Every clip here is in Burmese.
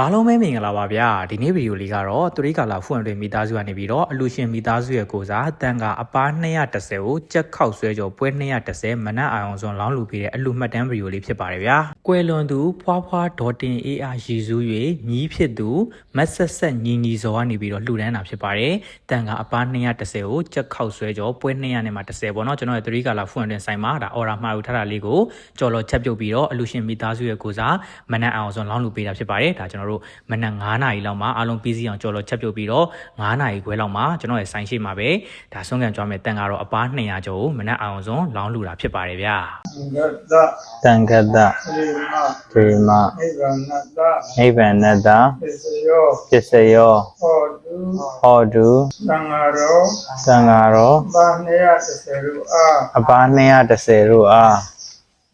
အားလုံးပဲမင်္ဂလာပါဗျာဒီနေ့ဗီဒီယိုလေးကတော့သူရိကာလာဖွင့်တွင်မိသားစုကနေပြီးတော့အလူရှင်မိသားစုရဲ့ကိုစားတန်ကအပား210ကိုကြက်ခောက်ဆွဲကြောပွဲ210မနက်အာရုံစွန်လောင်းလူပြီးတဲ့အလူမှတ်တမ်းဗီဒီယိုလေးဖြစ်ပါတယ်ဗျာကွယ်လွန်သူဖွားဖွားဒေါ်တင်အေးအားရည်စူး၍ညီးဖြစ်သူမတ်ဆက်ဆက်ညီညီစောကနေပြီးတော့လှူဒန်းတာဖြစ်ပါတယ်တန်ကအပား210ကိုကြက်ခောက်ဆွဲကြောပွဲ200နဲ့မှ10ပေါ့နော်ကျွန်တော်ရဲ့သူရိကာလာဖွင့်တွင်ဆိုင်မှာဒါအော်ရာမှာယူထားတာလေးကိုကြော်လော်ချက်ပြုတ်ပြီးတော့အလူရှင်မိသားစုရဲ့ကိုစားမနက်အာရုံစွန်လောင်းလူပေးတာဖြစ်ပါတယ်ဒါကျွန်တော်တို့မနက်9နာရီလောက်မှာအားလုံးပြီးစီအောင်ကြော်လော်ချက်ပြုတ်ပြီးတော့9နာရီခွဲလောက်မှာကျွန်တော်ရဲ့ဆိုင်ရှိမှာပဲဒါဆုံးကန်ကြွားမဲ့တန်ကတော့အပား200ကျော်ကိုမနက်အာရုံစွန်လောင်းလူတာဖြစ်ပါတယ်ဗျာဂတ္တတံခတ္တသေမဒေမနိဗ္ဗာန်တနိဗ္ဗာန်တ္တပစ္စယောပစ္စယောဟောတုဟောတုသံဃာရောသံဃာရောဘာနေယ30ရုအားအပါ210တို့အား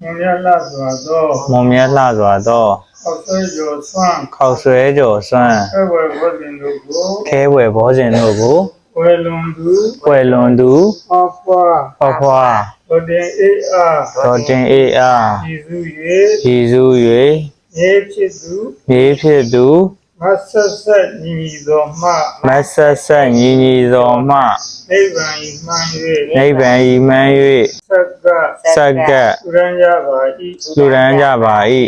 မြင်ရလစွာသောမွန်မြတ်လှစွာသော အောက်ဆွေကျော်ဆွမ်းခောက်ဆွဲကြော်စွမ်းအဝေဘောဇင်တို့ကိုခဲဝယ်ဘောဇင်တို့ကိုဝေလွန်သူပွယ်လွန်သူဟောဖွာဟောဖွာဘုဒ္ဓင်အေးအားတော်တင်အေးအားရည်စု၍ရည်စူးရေဖြစ်သူ၍မြေဖြစ်သူမဆက်ဆက်ညီညီသောမှမတ်ဆက်ဆက်ညီညီသောမှနိဗ္ဗာန်ဤမှန်နိဗ္ဗာန်ဤမှန်၍သက္က၍စက္ကပ်သူရန်ကြပါ၏လူရန်ကြပါ၏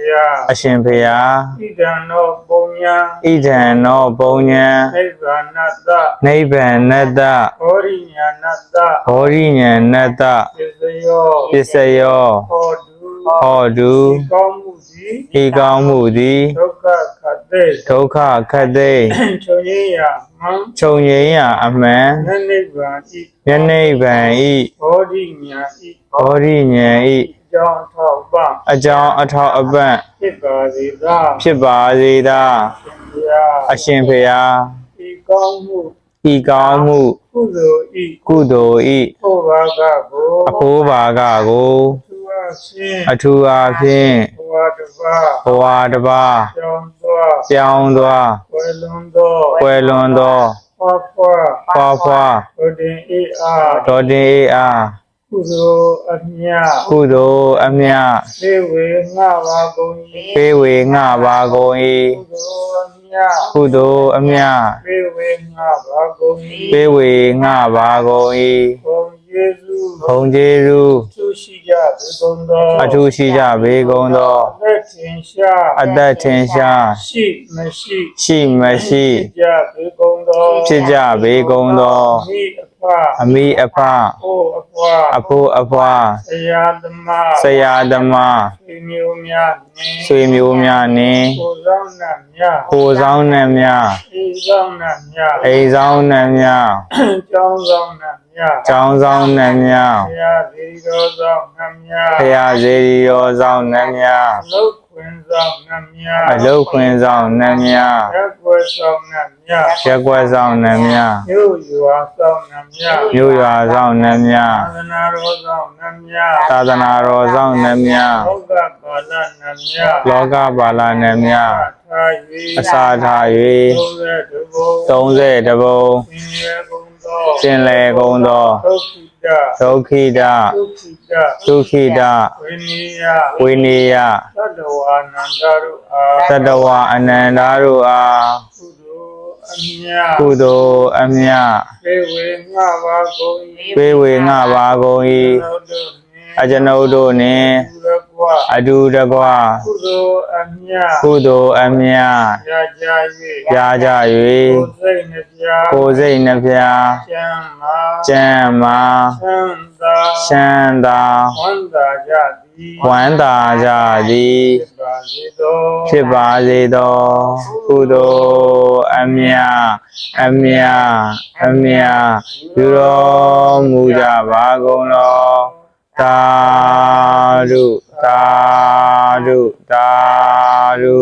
ရှင်ဘုရားအရှင်ဖေယားဣဒံနောပုံညာဣဒံနောပုံညာနိဗ္ဗာနတ္တနိဗ္ဗာန်နတ္တဟောရိညာနတ္တဘောရိညာဏတ္တပစ္စယောပစ္စယောဟောတုဟောတုဒီကောင်းမှုသည်ဤကောင်းမှုသည်ဒုက္ခခတ်တေဒုက္ခခတ်သိမ်းချုပ်ရင်းရာမှန်ခြုံငိမ့်ရာအမှန်နနိဗ္ဗာန်ဤယနေ့ဗံဤဟောရိညာဤဘောရိညာဤ ကြောင့်ထောက်ပံ့အကြောင်းအထောက်အပံ့ဖြစ်ပါစေသာဖြစ်ပါစေသာရှင်ဘုရားအရှင်ဖေယားဒီကောင်းမှုဤကောင်းမှုကုသိုလ်ဤကုသိုလ်ဤဘုရားကကိုအဖိုးဘာကကိုသူအရှင်အထူးအားဖြင့်ဘဝတပါဘဝတစ်ပါးကြောင်းသွားပြောင်းသွားဝေလွန်သောကွယ်လွန်သောဖွာဖွာဖွာဖွာဘုဒ္ဓင်အေးအားတော်တင်အေးအား ကုသိုလ်အမြတ်ကုသိုလ်အမြတ်သေဝေငါပါကုန်၏ပေးဝေငှပါကုန်၏ကုသိုလ်အမြတ်ကုသိုလ်အမြတ်သေဝေငါပါကုန်၏ပေးဝေငှပါကုန်၏ဘုံယေရှုဘုံကျေးဇူးသူရှိကြသေကုန်သောအထူးရှိကြပေကုန်သောအသက်ထင်ရှားအသက်ထင်ရှားရှိမရှိရှိမရှိဖြစ်ကြပေကုန်သောဖြစ်ကြပေကုန်သောမိ အဖအမိအဖဟိုအဖွာအဖိုးအဖွားဆရာသမားဆရာသမားဆွေမျိုးများနှင့်ဆွေမျိုးများနှင့်ကိုဆောင်နှံများကိုဆောင်နှံများအေးဆောင်နှံများအိမ်ဆောင်နှံများကျောင်းဆောင်နှံများကျောင်းဆောင်နှံများဆရာဒီတော်ဆောင်နှံများဖရာဇေဒီရောဆောင်နှံများအလုတ် ခွင်ဆောင်နှံများအလုတ်ခွင်ဆောင်နှံများရက်ွယ်ဆောင်နှံများရက်ွက်ဆောင်နှံများမြို့ရွာဆောင်နှံများမြို့ရွာဆောင်နှံများသာသနာတော်ဆောင်နှံများသာသနာတော်ဆောင်နှံများလောကပါဠနှံများလောကပါဠနှံများထား၍အစာထားသုံးရတဘုံ၍30တဘုံသင်ရကုန် သောကျင်လေကုန်သောဒုက္ခိတဒုက္ခိတဒုက္ခိတဒုက္ခိတဝိနိယဝိနေယသတ္တဝါနန္ဒရုအာတတဝအနန္တတို့အားကုသိုလ်အမြတ်ကုသိုလ်အမြတ်ပေဝေငါပါကုန်၏ပေးဝေငှပါကုန်၏အကျွန်ုပ်တို့နှင့်ဘုရကွာအတူတကွကုသိုလ်အမြတ်ကုသိုလ်အမြတ်ရာကြပြား ကြ၍၍ကိုယ်စိတ်နှပြကိုယ်စိတ်နှဖျားကျမ်းမာကျမ်းမာချမ်းသာချမ်းသာဝန္တာကြသည်ဝမ်းသာကြသည်ဖြစ်ပါစေသောဖြစ်ပါစေသောကုသိုလ်အမြတ်အမြတ်အမြတ်ပြုတော်မူကြပါကုန်လောသာဓုသာဓုသာဓု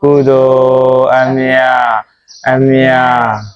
ကုသိုလ်အမြတ်အမြတ်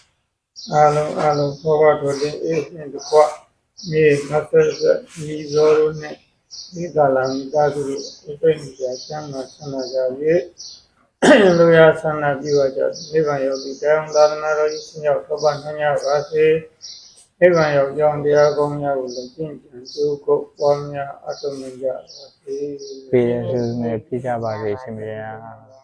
အားလုံးအားလုံးဘောဘတော်တင်အေးရှင်တကွမြေမဆဲဆဲညီဇောတို့နဲ့ဒီကလာမိသားစုတို့အပိနေကြဆမ်းမှာဆန္ဒကြ၍လူရဆန္ဒပြုကြနိဗ္ဗာန်ရောက်ပြီးတရားသာသနာတော်ကြီးဆင်းရောက်ထောက်ပံ့နိုင်ကြပါစေနိဗ္ဗာန်ရောက်ကြောင်းတရားကောင်းများကိုလည်းကျင့်ကြံကြိုးကုပ်ပွားများအထုံးနိုင်ကြပါစေပြည်ရစုနဲ့ပြကြပါစေရှင်ဗျာ